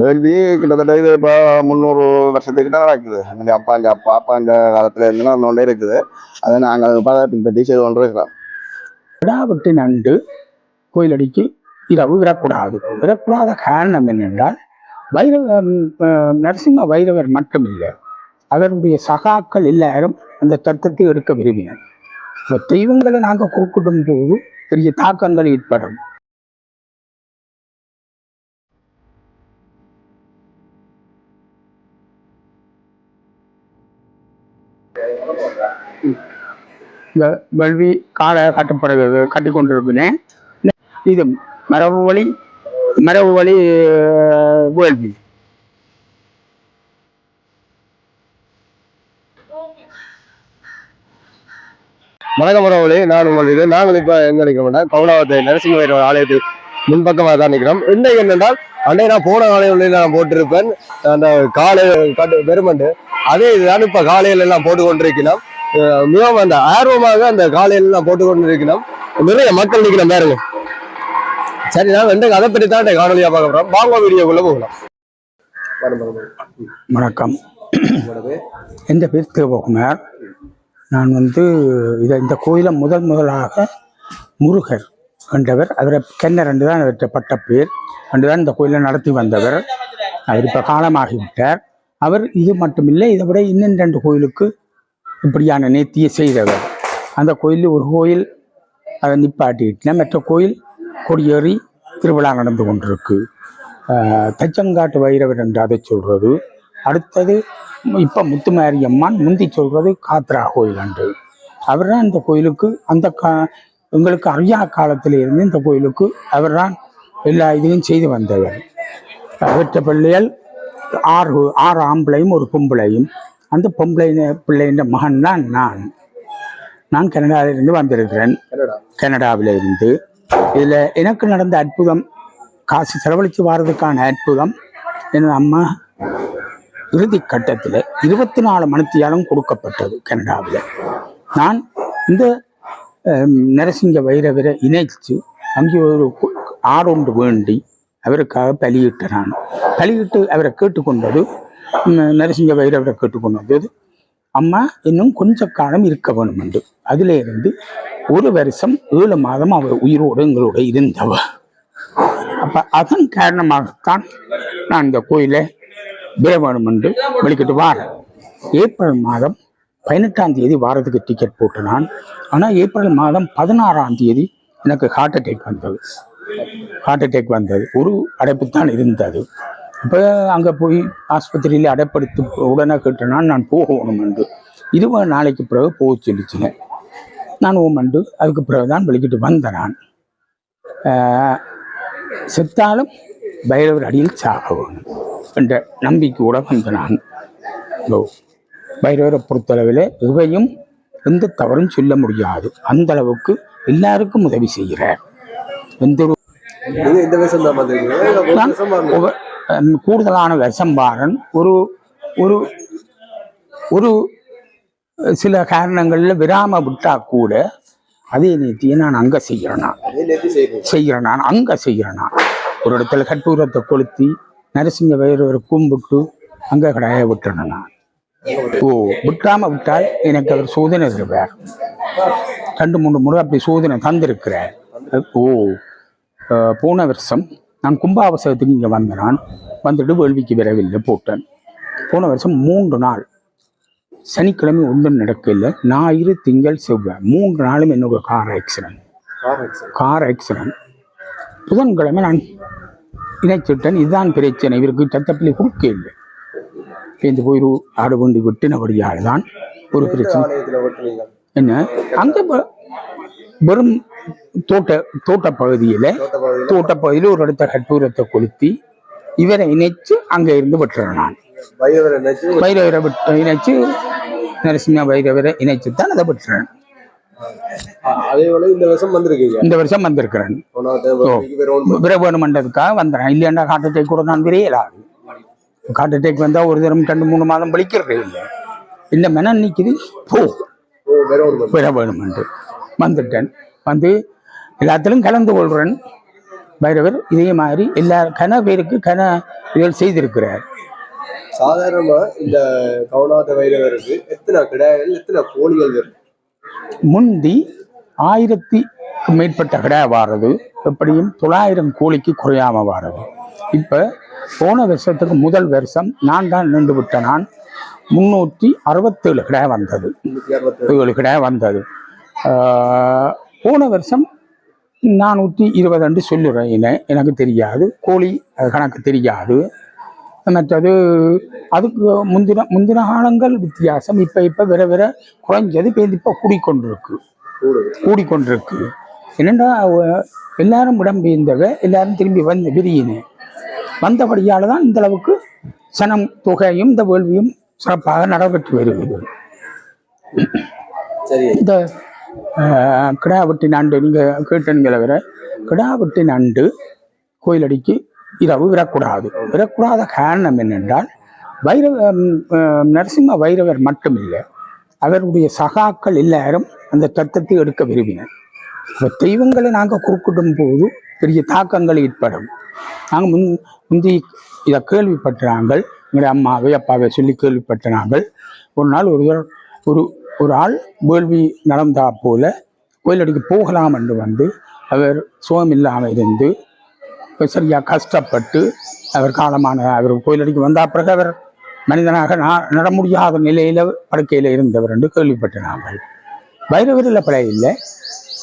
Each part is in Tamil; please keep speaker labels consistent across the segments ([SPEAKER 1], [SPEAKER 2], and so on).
[SPEAKER 1] வேள்வி கிட்டத்தட்ட இது இப்போ முந்நூறு வருஷத்துக்கிட்ட நடக்குது. எங்கள் அப்பா எங்கள் அப்பா அப்பா இந்த காலத்துல இருந்து நடந்து இருக்குது. அதை நாங்கள் பல பின்பற்றி செய்து கொண்டு இருக்கிறோம்
[SPEAKER 2] விடாவிட்டு நண்டு கோயிலடிக்கு இரவு விடக்கூடாது. விடக்கூடாத காரணம் என்னென்றால் வைரவ நரசிம்ம வைரவர் மட்டுமில்லை. அவருடைய சகாக்கள் எல்லாரும் அந்த தர்க்கத்தை எடுக்க விரும்பினர். இப்போ தெய்வங்களை நாங்கள் கூப்பிடும் போது பெரிய தாக்கங்கள் ஏற்படும். இந்த வல்வி காலை கட்டப்படுகிறது கட்டி கொண்டிருக்கிறேன் இது மரபு வழி மரபு வழி வேள்வி.
[SPEAKER 3] வணக்கம் உறவுகளே நான் உங்கள் நாங்கள் இப்போ எங்க நிற்கிறோம்னா கவுனாவத்தை நரசிங்க வைரவர் ஆலயத்துக்கு முன்பக்கமாக தான் நிற்கிறோம். இன்றைக்கு என்னென்றால் அன்னை நான் போன ஆலயம் நான் போட்டிருப்பேன். அந்த காலை கட்டு பெருமண்டு அதே இதுதான் இப்போ காலையில எல்லாம் போட்டு கொண்டிருக்கிறோம் மிகவும் அந்த ஆர்வமாக அந்த காலையில எல்லாம் போட்டு கொண்டிருக்கிறோம் நிறைய மக்கள் நிற்கிறோம் பாருங்க சரி நான் வந்து அதை பற்றி தான் காணொலியாக பார்க்க போகிறோம் வாங்க வீடியோக்குள்ள போகலாம்.
[SPEAKER 2] வணக்கம். எந்த பேர் தேவகுமார் நான் வந்து இதை இந்த கோயிலை முதல் முதலாக முருகர் என்றவர் அவரை கென்னர் என்று தான் அவற்றை பட்ட பேர். என்று தான் இந்த கோயிலை நடத்தி வந்தவர். அவர் இப்போ காலமாகிவிட்டார். அவர் இது மட்டுமில்லை இதை விட இன்னும் ரெண்டு கோயிலுக்கு இப்படியான நேர்த்தியை செய்தவர். அந்த கோயிலில் ஒரு கோயில் அதை நிப்பாட்டிட்டு மற்ற கோயில் கொடியேறி திருவிழா நடந்து கொண்டிருக்கு. தச்சங்காட்டு வைரவர் என்று அதை சொல்றது. அடுத்தது இப்போ முத்துமாரியம்மன் முந்தி சொல்றது காத்ரா கோயில் அன்று. அவர் தான் இந்த கோயிலுக்கு அந்த கா எங்களுக்கு அறியா காலத்தில் இருந்து இந்த கோயிலுக்கு அவர் தான் எல்லா இதையும் செய்து வந்தவர். அவற்ற பிள்ளைகள் ஆறு ஆறு ஆம்பளையும் ஒரு பொம்பளையும். அந்த பொம்பளை பிள்ளைன்ற மகன் தான் நான். நான் கனடாவிலிருந்து வந்திருக்கிறேன். கனடாவில் இருந்து இதில் எனக்கு நடந்த அற்புதம் காசு செலவழித்து வாரதுக்கான அற்புதம் எனது அம்மா இறுதி கட்டத்தில் இருபத்தி நாலு மணித்தியாலும் கொடுக்கப்பட்டது கனடாவில். நான் இந்த நரசிங்க வைரவரை இணைத்து அங்கே ஒரு ஆடொன்று வேண்டி அவருக்காக பலியிட்ட நான் பலியிட்டு அவரை கேட்டுக்கொண்டது நரசிங்க வைரவரை கேட்டுக்கொண்டது அம்மா இன்னும் கொஞ்ச காலம் இருக்க வேணும் என்று அதுல இருந்து ஒரு வருஷம் ஏழு மாதம் அவர் உயிரோடு எங்களோட இருந்தவர். அப்ப அதன் காரணமாகத்தான் நான் இந்த கோயிலை விட வேணும் என்று வெளிக்கிட்டு வாரேன். ஏப்ரல் மாதம் பதினெட்டாம் தேதி வாரத்துக்கு டிக்கெட் போட்டு நான் ஆனால் ஏப்ரல் மாதம் பதினாறாம் தேதி எனக்கு ஹார்ட் அட்டாக் வந்தது. ஹார்ட் அட்டாக் வந்தது. ஒரு அடைப்பு தான் இருந்தது. இப்போ அங்கே போய் ஆஸ்பத்திரியில் அடைப்படுத்தி உடனே கேட்டேன்னா நான் போகணும் என்று. இருபது நாளைக்கு பிறகு போக சொல்லிச்சுங்க நான் ஓமண்டு அதுக்கு பிறகு தான் வெளிக்கிட்டு வந்தேன் நான். செத்தாலும் பைரவர் அடியில் சாகணும் என்ற நம்பிக்கையோட வந்த நான். ஓ பைரவரை பொறுத்தளவில் இவையும் எந்த தவறும் சொல்ல முடியாது. அந்த அளவுக்கு எல்லாருக்கும் உதவி செய்கிறார். எந்த ஒரு
[SPEAKER 3] இந்த வருஷம் தான்
[SPEAKER 2] கூடுதலான விஷம்பாரன் ஒரு ஒரு ஒரு சில காரணங்களில் விராம விட்டா கூட அதே நேர்த்தியை நான் அங்கே செய்கிறேன்? நான் செய்கிறேன் நான் அங்கே செய்கிறேன் நான். ஒரு இடத்துல கற்பூரத்தை கொளுத்தி நரசிங்க வைரவரை கும்பிட்டு அங்கே கடைய விட்டுறேன் நான். ஓ விட்டாம விட்டால் எனக்கு அவர் சோதனை தருவார் ரெண்டு மூணு முறை அப்படி சோதனை தந்திருக்கிறார். ஓ போன வருஷம் நான் கும்பாவசரத்துக்கு இங்கே வந்தேன். நான் வந்துட்டு வேள்விக்கு வரவில்லை போட்டேன். போன வருஷம் மூன்று நாள். சனிக்கிழமை ஒன்றும் நடக்கல ஞாயிறு திங்கள் செவ்வாய். மூன்று நாளும் என்னோட கார் ஆக்சிடென்ட் கார் ஆக்சிடென்ட் புதன்கிழமை நான் இணைச்சிட்டேன் இதுதான் பிரச்சனை. இவருக்கு சத்தப்பிள்ளை கொடுக்க இல்லை இந்த போய் ஆடு கொண்டு விட்டினபடியால் தான் ஒரு பிரச்சனை. என்ன? அங்கே வெறும் தோட்ட தோட்ட பகுதியில் தோட்ட பகுதியில் ஒரு இடத்த கற்பூரத்தை கொளுத்தி இவரை இணைச்சு அங்கே இருந்து விட்டுறேன் நான்.
[SPEAKER 3] வைரவரை
[SPEAKER 2] விட்டு இணைச்சு நரசிம்ம வைரவரை இணைச்சு தான் அதை விட்டுறேன்.
[SPEAKER 3] அதே போல இந்த வருஷம் வந்திருக்கீங்க.
[SPEAKER 2] இந்த வருஷம் வந்திருக்கிறேன். விரவேணு மண்டதுக்காக வந்துடுறேன் இல்லையாண்டா ஹார்ட் அட்டாக் கூட நான் விரையலாது. ஹார்ட் அட்டாக் வந்தால் ஒரு தரம் ரெண்டு மூணு மாதம் பலிக்கிறதே இல்லை. இந்த மெனம் நிற்குது போ. விர வேணுமென்று வந்துட்டேன். வந்து எல்லாத்திலும் கலந்து கொள்கிறேன் பைரவர் இதே மாதிரி எல்லா கன பேருக்கு கன இதுகள் செய்திருக்கிறார்.
[SPEAKER 3] சாதாரணமா இந்த கவுனாத வைரவருக்கு எத்தனை கிடாய்கள் எத்தனை கோழிகள் இருக்கு
[SPEAKER 2] முந்தி ஆயிரத்தி மேற்பட்ட கடை வாரது. எப்படியும் தொள்ளாயிரம் கோழிக்கு குறையாம வாரது. இப்போ போன வருஷத்துக்கு முதல் வருஷம் நான் தான் நின்று விட்ட நான். முன்னூற்றி அறுபத்தேழு கடை வந்தது. ஏழு கடை வந்தது. போன வருஷம் நானூற்றி இருபது சொல்லுறேன். என்ன- எனக்கு தெரியாது. கோழி கணக்கு தெரியாது. மற்றது அதுக்கு முந்தின முந்தின காலங்கள் வித்தியாசம். இப்போ இப்போ விர விர குறைஞ்சது இப்போ இப்போ கூடிக்கொண்டிருக்கு. கூடிக்கொண்டிருக்கு. என்னென்னா எல்லாரும் இடம்பெயர்ந்தவ எல்லாரும் திரும்பி வந்து விரியினேன் வந்தபடியால் தான் இந்த அளவுக்கு சனம் தொகையும் இந்த வேள்வியும் சிறப்பாக நடைபெற்று வருகிறது.
[SPEAKER 3] சரி.
[SPEAKER 2] இந்த கிடாவட்டி நண்டு நீங்கள் கேட்டீங்களே வேற. கிடாவட்டி நண்டு கோயிலடிக்கு இரவு விடக்கூடாது விடக்கூடாத காரணம் என்னென்றால் வைரவ நரசிம்ம வைரவர் மட்டுமில்லை அவருடைய சகாக்கள் எல்லாரும் அந்த தத்தத்தை எடுக்க விரும்பினர். இப்போ தெய்வங்களை நாங்கள் குறுக்கிடும் போது பெரிய தாக்கங்கள் ஏற்படும். நாங்கள் முன் முந்தி இதை கேள்விப்பட்டுறாங்கள் எங்களுடைய அம்மாவை அப்பாவை சொல்லி கேள்விப்பட்டுறாங்கள் ஒரு நாள் ஒரு ஒரு ஒரு ஆள் வேள்வி நடந்தா போல கோயிலடிக்கு போகலாம் என்று வந்து அவர் சுகம் இல்லாமல் இருந்து சரியாக கஷ்டப்பட்டு அவர் காலமான அவர் கோயிலடிக்கு வந்த பிறகு அவர் மனிதனாக நட முடியாத நிலையில் படுக்கையில் இருந்தவர் என்று கேள்விப்பட்ட நாங்கள். வைரவரில் பிழை இல்லை.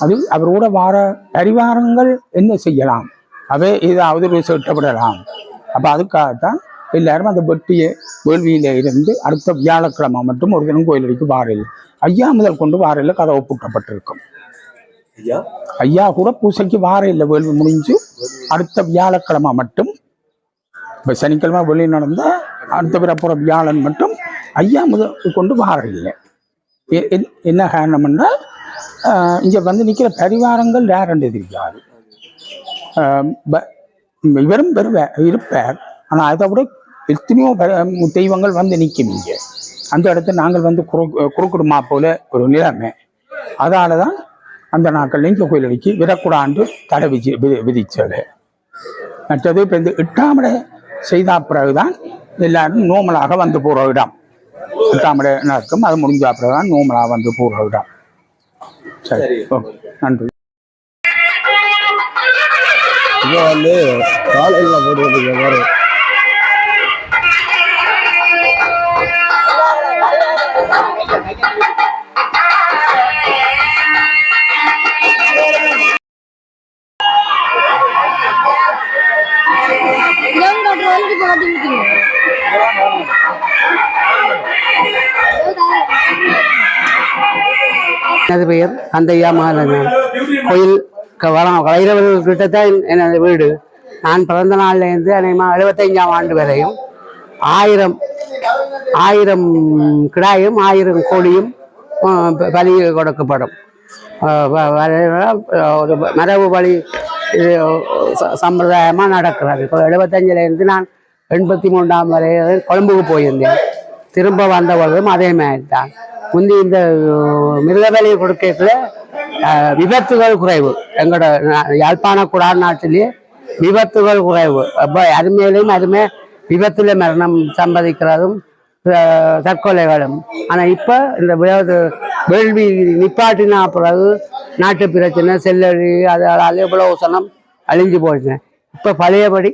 [SPEAKER 2] அது அவரோட வார பரிவாரங்கள் என்ன செய்யலாம்? அவை ஏதாவது ஒரு செட்டப்படலாம் அப்போ அதுக்காகத்தான் எல்லாரும் அந்த வெட்டிய வேள்வியில் இருந்து அடுத்த வியாழக்கிழமை மட்டும் ஒரு தினம் கோயிலடிக்கு வாரில் ஐயா முதல் கொண்டு வாரையில் கதவு பூட்டப்பட்டிருக்கும்.
[SPEAKER 3] ஐயா?
[SPEAKER 2] ஐயா கூட பூசைக்கு வாரையில் வேள்வி முடிஞ்சு அடுத்த வியாழக்கிழமை மட்டும் இப்போ சனிக்கிழமை வெளியே நடந்தால் அடுத்த பிறப்புற வியாழன் மட்டும் ஐயா முதல் கொண்டு வார இல்லை எ- என்- என்ன காரணம்னா இங்கே வந்து நிற்கிற பரிவாரங்கள் யாரென்று தெரியாது இவரும் பெருவ இருப்பார். ஆனால் அதை விட எத்தனையோ தெய்வங்கள் வந்து நிற்கும் இங்கே. அந்த இடத்துல நாங்கள் வந்து குறு குறுக்குடுமா போல ஒரு நிலைமை. அதால தான் அந்த நாட்கள் இங்கே கோயிலடிக்கு விடக்கூடாண்டு தடை விதி விதி- விதிச்சது மற்றது இப்போ இந்த எட்டாமடை செய்த பிறகுதான் எல்லாரும் நோமலாக வந்து போகிற இடம். எட்டாமடை நடக்கும் அது முடிஞ்ச பிறகுதான் நோமலாக வந்து போகிற இடம். சரி ஓகே நன்றி.
[SPEAKER 3] இப்போ வந்து காலையில் போடுறதுக்கு மாதிரி
[SPEAKER 4] எனது பெயர் அந்தையா மாலன் கோயில் க- வர- வைரவர்கள்கிட்ட தான் எனது வீடு. நான் பிறந்த நாள்லேருந்து அநேகமாக எழுபத்தஞ்சாம் ஆண்டு வரையும் ஆயிரம் ஆயிரம் கிடாயும் ஆயிரம் கோழியும் பலி கொடுக்கப்படும். ஒரு மரபு பலி இது ச- நடக்கிறது. எழுபத்தஞ்சிலேருந்து நான் எண்பத்தி மூன்றாம் வரை கொழம்புக்கு போயிருந்தேன். திரும்ப வந்தவர்களும் அதே மாதிரி தான். முந்தி இந்த மிருகபலி கொடுக்கல விபத்துகள் குறைவு. எங்களோட யாழ்ப்பாண குடார் நாட்டிலேயே விபத்துகள் குறைவு. அப்போ அருமையிலையும் அதுமே விபத்தில் மரணம் சம்பாதிக்கிறதும் தற்கொலைகளும். ஆனால் இப்போ இந்த வேள்வி நிப்பாட்டினா பிறகு நாட்டு பிரச்சனை செல்லடி அதால எவ்வளவு சனம் அழிஞ்சு போயிடுச்சு. இப்போ பழையபடி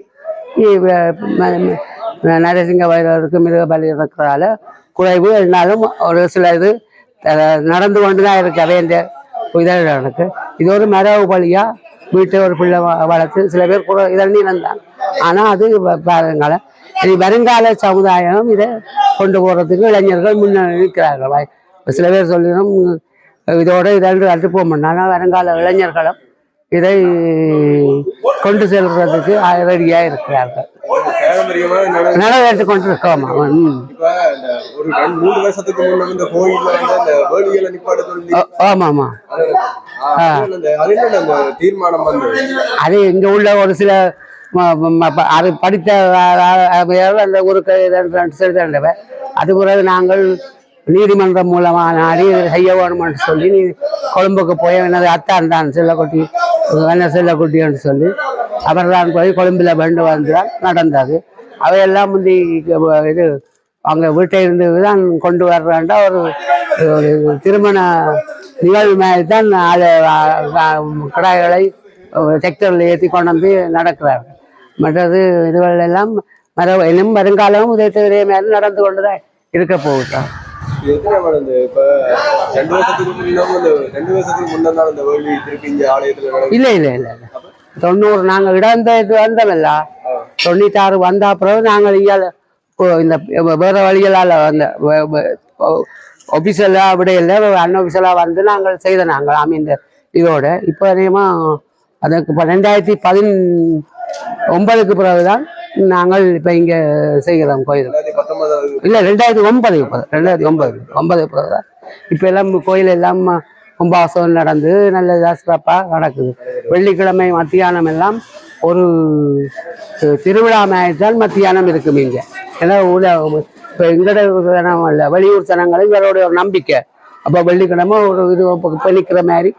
[SPEAKER 4] நரசிங்க வைரவருக்கு மிருக பலி இருக்கிறதால குறைவு இருந்தாலும் ஒரு சில இது நடந்து கொண்டு தான் இருக்கு இதழ் எனக்கு. இது ஒரு மரபு வழியாக வீட்டை ஒரு பிள்ளை வளர்த்து சில பேர் குறை இதழி இருந்தாங்க ஆனா அது வ- இனி வருங்கால சமுதாயம் இதை கொண்டு போறதுக்கு இளைஞர்கள் முன்ன நிற்கிறார்கள். சில பேர் சொல்லிடும் இதோட இதன்று அட்டு போக மாட்டாங்க வருங்கால இளைஞர்களும் இதை கொண்டு செல்றதுக்கு ரெடியா இருக்கிறார்கள். நிறைவேற்றி கொண்டு இருக்கோமா ம்.
[SPEAKER 3] இப்ப இந்த ஒரு ரெண்டு மூணு வருஷத்துக்கு முன்ன இந்த கோயில்ல வந்து அந்த வேலிகளை நிப்பாட்ட சொல்லி
[SPEAKER 4] ஆ- ஆமாமா
[SPEAKER 3] அது தீர்மானம்
[SPEAKER 4] இங்க உள்ள ஒரு சில அது படித்த அந்த ஒரு செலுத்தவ அது பிறகு நாங்கள் நீதிமன்றம் மூலமா நாடி செய்ய வேணும்னு சொல்லி நீ கொழும்புக்கு போய் எனது அத்தான் தான் செல்லக்குட்டி என்ன செல்லக்குட்டின்னு சொல்லி அவர்தான் போய் கொழும்பில் வேண்டு வந்தால் நடந்தது. அவையெல்லாம் முந்தி இது அவங்க வீட்டை இருந்து தான் கொண்டு வர்றாண்டா ஒரு ஒரு திருமண நிகழ்வு மாதிரி தான் அதை கடாய்களை செக்டரில் ஏற்றி கொண்டு வந்து நடக்கிறார்கள் மற்றது இதுகள் எல்லாம் மர இன்னும் வருங்காலமும் இதே இதே மாதிரி நடந்து கொண்டு தான் இருக்க போகுது.
[SPEAKER 3] இது எத்தனை இந்த இப்ப ரெண்டு வருஷத்துக்கு முன்னாடி இந்த ரெண்டு வருஷத்துக்கு முன்னாடி இந்த வேள்வி திருப்பி இங்க ஆலயத்துல நடக்குது?
[SPEAKER 4] இல்லை இல்லை இல்லை இல்லை. தொண்ணூறு நாங்கள் இடந்த இது வந்தோம்ல. தொண்ணூத்தாறு வந்த பிறகு நாங்கள் இங்கே இந்த வேற வழிகளால் அந்த ஒபிஷியலாக அப்படி இல்லை. அன்ஒபிஷியலாக வந்து நாங்கள் செய்த நாங்கள் ஆமீன் இந்த இதோட. இப்போ அதிகமாக அதுக்கு இப்போ ரெண்டாயிரத்தி பதின் ஒன்பதுக்கு பிறகுதான் நாங்கள் இப்போ இங்கே செய்கிறோம் கோயில். இல்லை ரெண்டாயிரத்தி ஒன்பது இப்போ ரெண்டாயிரத்தி ஒன்பது. ஒன்பது பிறகு தான் இப்போ எல்லாம் கோயில் எல்லாம் கும்பாசம் நடந்து நல்ல சிறப்பாக நடக்குது. வெள்ளிக்கிழமை மத்தியானம் எல்லாம் ஒரு திருவிழா தான் மத்தியானம் இருக்கும் இங்கே. ஏன்னா இப்போ எங்கட இல்லை வெளியூர் ஜனங்களை இவருடைய ஒரு நம்பிக்கை. அப்போ வெள்ளிக்கிழமை ஒரு இது பெணிக்கிற மாதிரி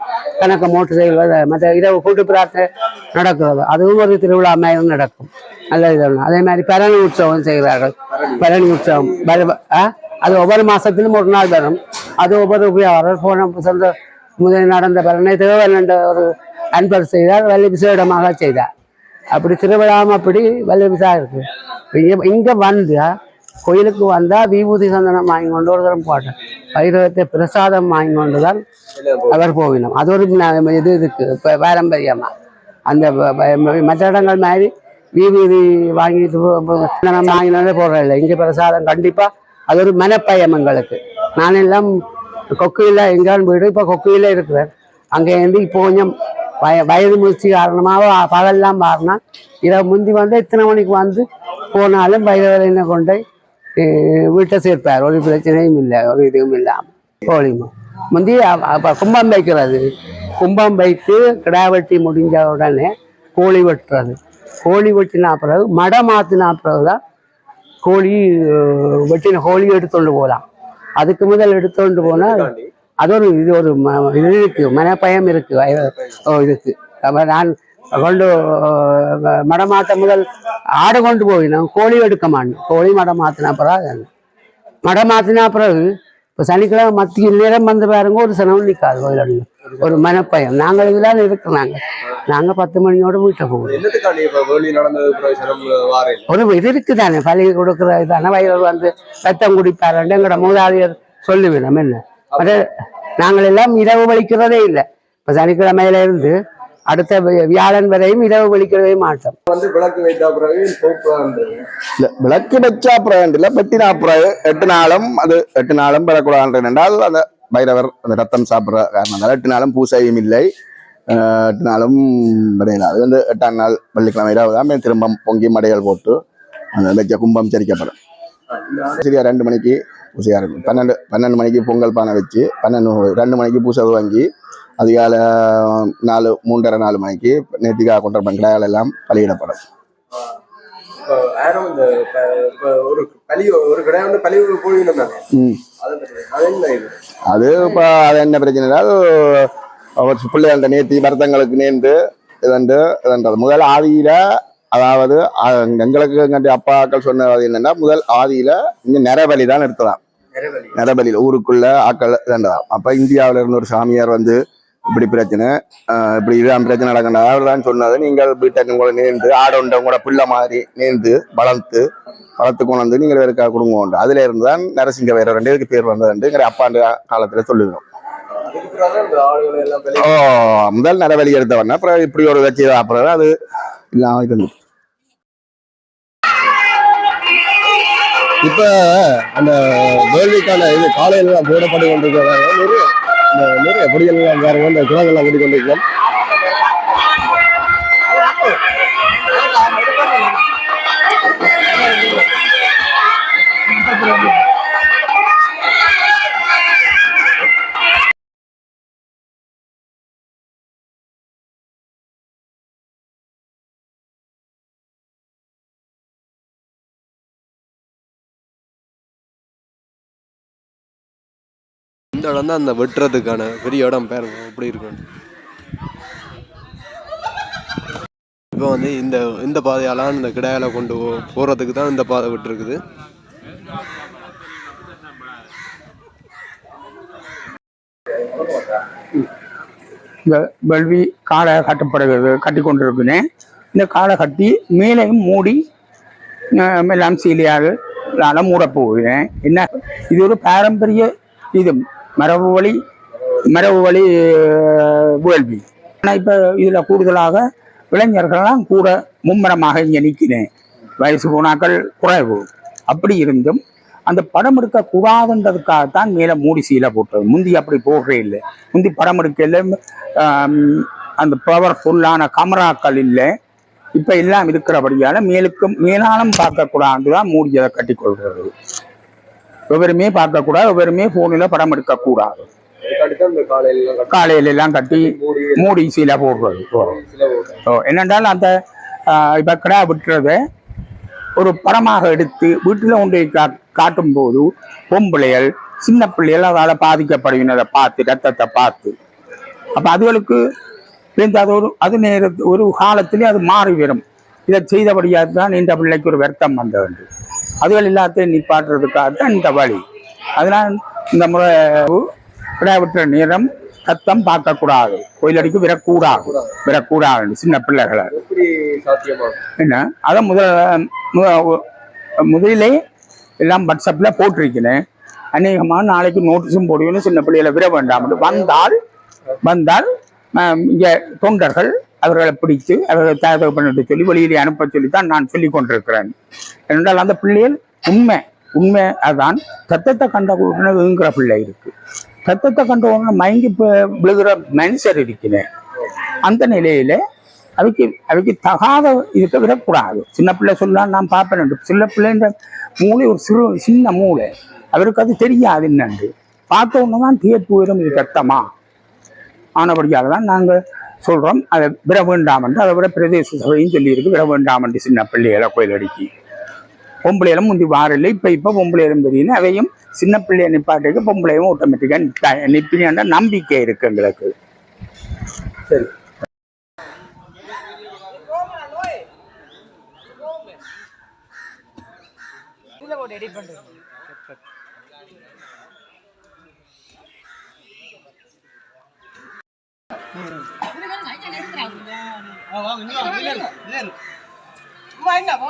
[SPEAKER 4] கணக்கு மோட்டு செய்வது மற்ற இரவு கூட்டு பிரார்த்தனை நடக்கிறது. அதுவும் ஒரு திருவிழா மாதிரி நடக்கும். நல்ல இது அதே மாதிரி பரணி உற்சவம் செய்கிறார்கள் பரணி உற்சவம். அது ஒவ்வொரு மாதத்திலும் ஒரு நாள் வரும். அது ஒவ்வொரு போன சொந்த முதலில் நடந்த பலனை தேவன் என்ற ஒரு அன்பர் செய்தார் வள்ளி விசேடமாக செய்தார். அப்படி திருவிழாவும் அப்படி வள்ளி விசா இருக்கு இங்கே இங்க வந்தா கோயிலுக்கு வந்தால் விபூதி சந்தனம் வாங்கி கொண்டு ஒரு தரம் போட்டேன் வைரவத்தை பிரசாதம் வாங்கி கொண்டு தான் அவர் போவினோம் அது ஒரு இது இருக்கு இப்போ பாரம்பரியமாக அந்த மற்ற இடங்கள் மாதிரி விபூதி வாங்கிட்டு சந்தனம் வாங்கினாலே போடுறதில்லை. இங்கே பிரசாதம் கண்டிப்பாக அது ஒரு மனப்பயம் எங்களுக்கு. நான் எல்லாம் கொக்கையில் எங்கான் வீடு இப்போ கொக்கையில் இருக்கிறேன். அங்கே இருந்து இப்போ கொஞ்சம் வய வயது முயற்சி காரணமாக பகல்லாம் மாறினா இரவு முந்தி வந்து இத்தனை மணிக்கு வந்து போனாலும் வயது என்ன கொண்டு வீட்டை சேர்ப்பார். ஒரு பிரச்சனையும் இல்லை ஒரு இதுவும் இல்லாமல். கோழிமா. முந்தி அப்போ கும்பம் வைக்கிறது. கும்பம் வைத்து கிடா வெட்டி முடிஞ்ச உடனே கோழி வெட்டுறது. கோழி வெட்டினா பிறகு மடை மாற்றினா பிறகு தான் கோழி வெட்டின கோழி எடுத்துகொண்டு போகலாம். அதுக்கு முதல் எடுத்துக்கொண்டு போனால் அது ஒரு இது ஒரு இது இருக்கு மனப்பயம் இருக்கு. இதுக்கு. நான் கொண்டு மடமாத்த முதல் ஆடு கொண்டு போயினோம் கோழி எடுக்க மாட்டோம் கோழி மடம் மாத்தினா பிறகு அது. மடம் மாத்தினா பிறகு இப்போ சனிக்கிழமை மத்திய நேரம் வந்து பாருங்க ஒரு சனமும் நிற்காது கோயில் ஒரு மனப்பயம். நாங்கள் இதெல்லாம் இருக்கிறோம் நாங்கள் நாங்கள் பத்து மணியோட வீட்டை போவோம். ஒரு இது இருக்குதானே? பள்ளி கொடுக்குற இதானே? வயல் வந்து ரத்தம் குடிப்பாருன்னு எங்களோட மூதாதையர் சொல்லுவேன் என்ன? அது நாங்கள் எல்லாம் இரவு வலிக்கிறதே இல்லை. இப்போ சனிக்கிழமையில இருந்து அடுத்த வியாழன் வரையும் இரவு வலிக்கிறதே மாட்டோம்
[SPEAKER 3] வந்து விளக்கு வைத்த பிறகு
[SPEAKER 1] இல்ல விளக்கு வச்சா அப்புறம் இல்ல வெட்டினா அப்புறம் எட்டு நாளும் அது எட்டு நாளும் பெறக்கூடாது என்றால் அந்த பைரவர் அந்த ரத்தம் சாப்பிடுற காரணத்தால் எட்டு நாளும் பூசையும் இல்லை. எட்டு நாளும் அது வந்து எட்டாம் நாள் வெள்ளிக்கிழமை இரவு தான். திரும்ப பொங்கி மடைகள் போட்டு அந்த வச்ச கும்பம் சரிக்கப்படும். சரியா ரெண்டு மணிக்கு பூசையா இருக்கும். பன்னெண்டு பன்னெண்டு மணிக்கு பொங்கல் பானை வச்சு பன்னெண்டு ரெண்டு மணிக்கு பூசை வாங்கி அதிகாலை நாலு மூன்றரை நாலு மணிக்கு நேத்திகா கொண்டாடுற கிடாய்கள் எல்லாம் பலியிடப்படும்.
[SPEAKER 3] அது
[SPEAKER 1] இப்போ அது என்ன பிரச்சனைனால் அவர் பிள்ளைகள்ட்ட நேர்த்தி வருத்தங்களுக்கு நேர்ந்து இதண்டு இதன்றது முதல் ஆதியில அதாவது எங்களுக்கு எங்க அப்பாக்கள் சொன்னது என்னன்னா முதல் ஆதியில இங்க நரபலி தான் நிறுத்தலாம் நரபலியில் ஊருக்குள்ள ஆக்கள் இதண்டதாம் அப்ப இந்தியாவில இருந்து ஒரு சாமியார் வந்து இப்படி பிரச்சனை ஆஹ் இப்படி இதுதான் பிரச்சனை நடக்கணும் அவர் தான் சொன்னது நீங்கள் வீட்டை கூட நேர்ந்து ஆடொண்ட கூட பிள்ளை மாதிரி நேர்ந்து வளர்த்து வளர்த்து கொண்டு வந்து நீங்கள் இருக்கா கொடுங்க உண்டு. அதுல இருந்து தான் நரசிங்க வேற ரெண்டு பேருக்கு பேர் வந்ததுண்டு எங்க காலத்துல சொல்லிடுறோம் ஓ முதல் நரவழி எடுத்தவன அப்புறம் இப்படி ஒரு கட்சி அப்புறம் அது இல்லாம இருந்து
[SPEAKER 3] இப்ப அந்த வேள்விக்கான இது காலையில போடப்பட்டு கொண்டிருக்கிறாங்க இந்த நிறைய பொடிகள் பாருங்க இந்த குளங்கள்லாம் கூட்டி கொண்டிருக்கிறோம் இந்த இடம் தான் அந்த வெட்டுறதுக்கான பெரிய இடம் பாருங்க எப்படி இருக்கும்
[SPEAKER 5] இப்போ வந்து இந்த இந்த பாதையாலாம் இந்த கிடையால கொண்டு போகிறதுக்கு தான் இந்த பாதை விட்டுருக்குது.
[SPEAKER 2] இந்த வல்வி காலை கட்டப்படுகிறது கட்டி கொண்டிருக்கிறேன் இந்த காலை கட்டி மேலையும் மூடி அஹ், எல்லாம் சீலியாக மூட போகிறேன் என்ன இது ஒரு பாரம்பரிய இது. மரபு வழி மரபு வழி வேள்வி ஆனால் இப்போ இதில் கூடுதலாக இளைஞர்கள்லாம் கூட மும்மரமாக இங்கே நிற்கிறேன் வயசு போனாக்கள் குறைவு. அப்படி இருந்தும் அந்த படம் எடுக்க கூடாதுன்றதுக்காகத்தான் மேலே மூடி சீலை போட்டது. முந்தி அப்படி போடுறே இல்லை. முந்தி படம் எடுக்கல அந்த பவர்ஃபுல்லான கமராக்கள் இல்லை. இப்போ எல்லாம் இருக்கிறபடியால் மேலுக்கும் மேலாலும் பார்க்கக்கூடாது தான் மூடியதை கட்டி எவருமே பார்க்கக்கூடாது எவருமே ஃபோனில் படம் எடுக்கக்கூடாது. காலையில எல்லாம் கட்டி மூடி சீல போடுறது. என்னென்றால் அந்த இப்போ இப்ப கிடா விட்டுறத ஒரு படமாக எடுத்து வீட்டில் கொண்டு போய் கா காட்டும் போது பொம்பளைகள் சின்ன பிள்ளைகள் அதால் பாதிக்கப்படுவினதை பார்த்து ரத்தத்தை பார்த்து. அப்ப அதுகளுக்கு இந்த அது ஒரு அது நேரத்து ஒரு காலத்திலே அது மாறி வரும் இதை செய்தபடியாக தான் இந்த பிள்ளைக்கு ஒரு வருத்தம் வந்த வேண்டும் அதுகள் எல்லாத்தையும் நிப்பாட்டுறதுக்காக தான் இந்த வழி. அதனால் இந்த முறை கிடா விட்டுற நேரம் சத்தம் பார்க்கக்கூடாது. கோயிலடிக்கு விடக்கூடாது. விடக்கூடாது. சின்ன பிள்ளைகளை. என்ன? அதை முதல் முதலிலே எல்லாம் வாட்ஸ்அப்பில் போட்டிருக்கிறேன். அநேகமாக நாளைக்கு நோட்டீஸும் போடுவேன்னு சின்ன பிள்ளைகளை விட வேண்டாம். வந்தால் வந்தால் இங்கே தொண்டர்கள் அவர்களை பிடித்து அவர்களை தயார் பண்ணிட்டு சொல்லி வெளியிலே அனுப்ப சொல்லி தான் நான் சொல்லி கொண்டிருக்கிறேன். என்றால் அந்த பிள்ளைகள் உண்மை உண்மை அதான். சத்தத்தை கண்ட உடனேங்கிற பிள்ளை இருக்கு. சத்தத்தை கண்ட உடனே மயங்கி விழுகிற மனுஷர் இருக்கிறேன் அந்த நிலையில அவைக்கு அவைக்கு தகாத இருக்க விடக்கூடாது. சின்ன பிள்ளை சொல்லலாம் நான் பார்ப்பேன் சின்ன பிள்ளைன்ற மூளை ஒரு சிறு சின்ன மூளை. அவருக்கு அது தெரியாது என்னென்று. பார்த்த உடனே தான் தீர்ப்பு உயரம் இது கத்தமா ஆனபடியாக தான் நாங்கள் சொல்கிறோம் அதை விட அதை விட பிரதேச சபையும் சொல்லியிருக்கு. விட வேண்டாம் சின்ன பிள்ளைகளை கோயில் அடிக்கி பொம்பளையிலும் முந்தி வாரில்லை இப்போ இப்போ பொம்பளையிலும் தெரியும் அவையும் சின்ன பிள்ளையை நிப்பாட்டுக்கு பொம்பளையும் ஆட்டோமேட்டிக்காக நிற்பினா நம்பிக்கை இருக்கு எங்களுக்கு. சரி. Mm-hmm. வாங்க வாங்க வாங்க